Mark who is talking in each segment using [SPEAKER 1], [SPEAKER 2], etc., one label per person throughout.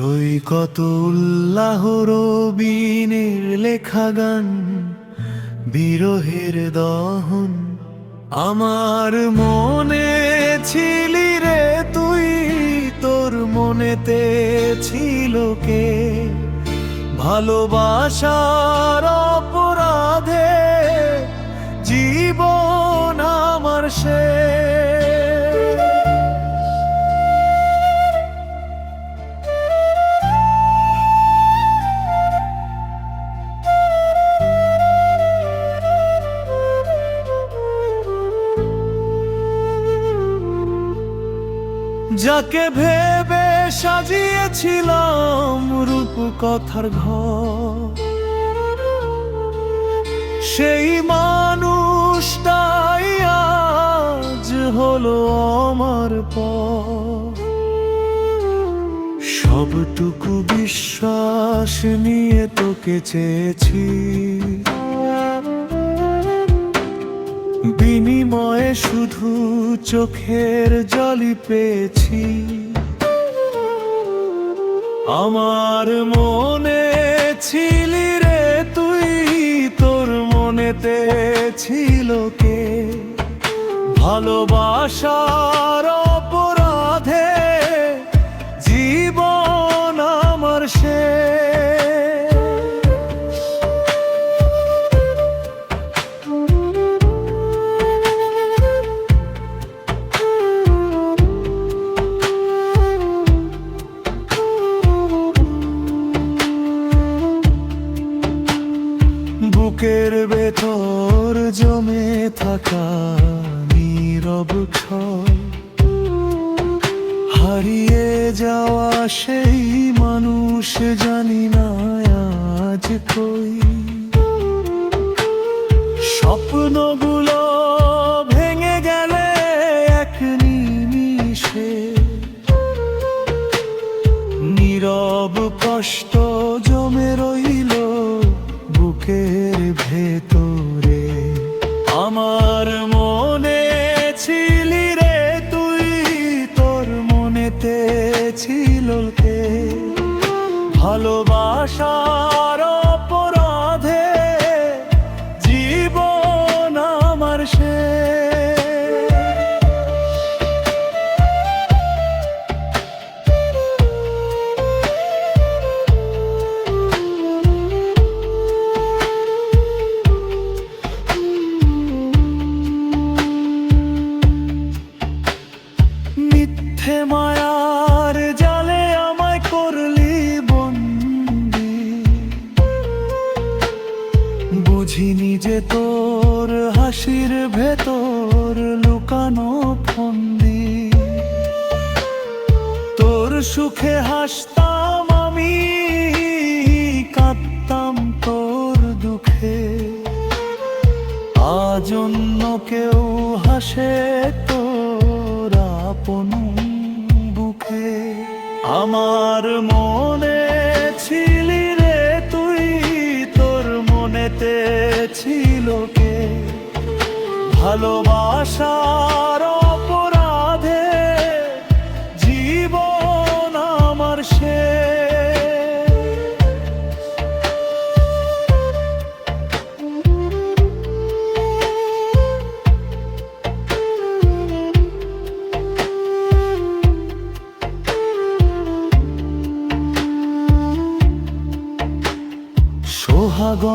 [SPEAKER 1] সৈকত উল্লাহ রবিনের লেখা গান, বিরহের দহন। আমার মনে ছিলি রে তুই, তোর মনেতে ছিল কে? ভালোবাসার অপরাধে যাকে ভেবে সাজিয়েছিলাম রূপ কথার ঘর। সেই মানুষটাই আজ হলো আমার পর সবটুকু বিশ্বাস নিয়ে তোকে চেয়েছি। বিনিময়ে শুধু চোখের জলি পেয়েছি। আমার মনে ছিলি রে তুই, তোর মনেতে ছিল কে? ভালোবাসার বুকের ভেতর জমে থাকা নীরব হারিয়ে যাওয়া সেই মানুষ জানি না আজ কই। স্বপ্নগুলো ভেঙে গেলে এক নিমিষে নীরব কষ্ট জমে রইল বুকের ভেতরে। আমার মনে ছিলি রে তুই তোর মনেতে ছিল কে বুঝিনি যে তোর হাসির ভেতর লুকানো ফন্দি। তোর সুখে হাসতাম আমি, কাঁদতাম তোর দুঃখে। আজ অন্য কেউ হাসে তোর আপন বুকে। আমার মনে ভালোবাসার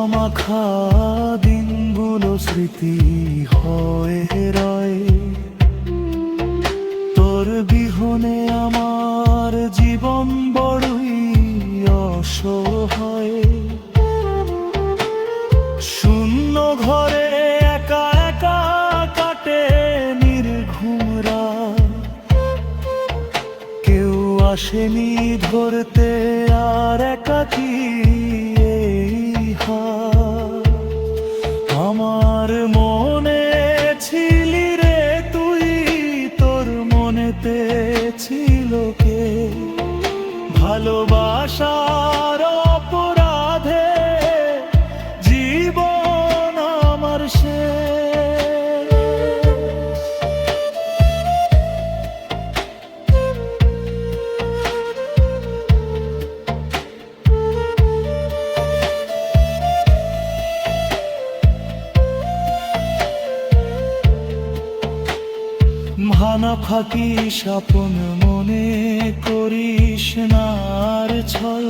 [SPEAKER 1] সোহাগমাখা দিনগুলো স্মৃতি হয়ে রয় তোর বিহনে আমার জীবন বড়ই অসহায় শূন্য ঘরে একা একা কাটে নির্ঘুম রাত। কেউ আসেনি ধরতে আর একাকি আমার মনে ছিলি রে তুই তোর মনেতে ছিল কে? ভালোবাসার ফাঁকি স্বপন মনে করিস না আর ছল।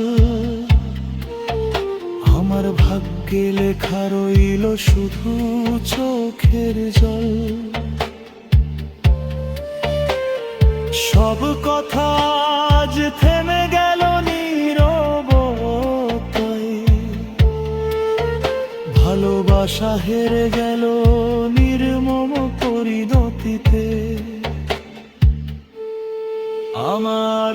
[SPEAKER 1] আমার ভাগ্যে লেখা রইল শুধু চোখের জল। সব কথা আজ থেমে গেল নীরবতায়। ভালোবাসা হেরে গেল নির্মম পরিণতিতে। আমার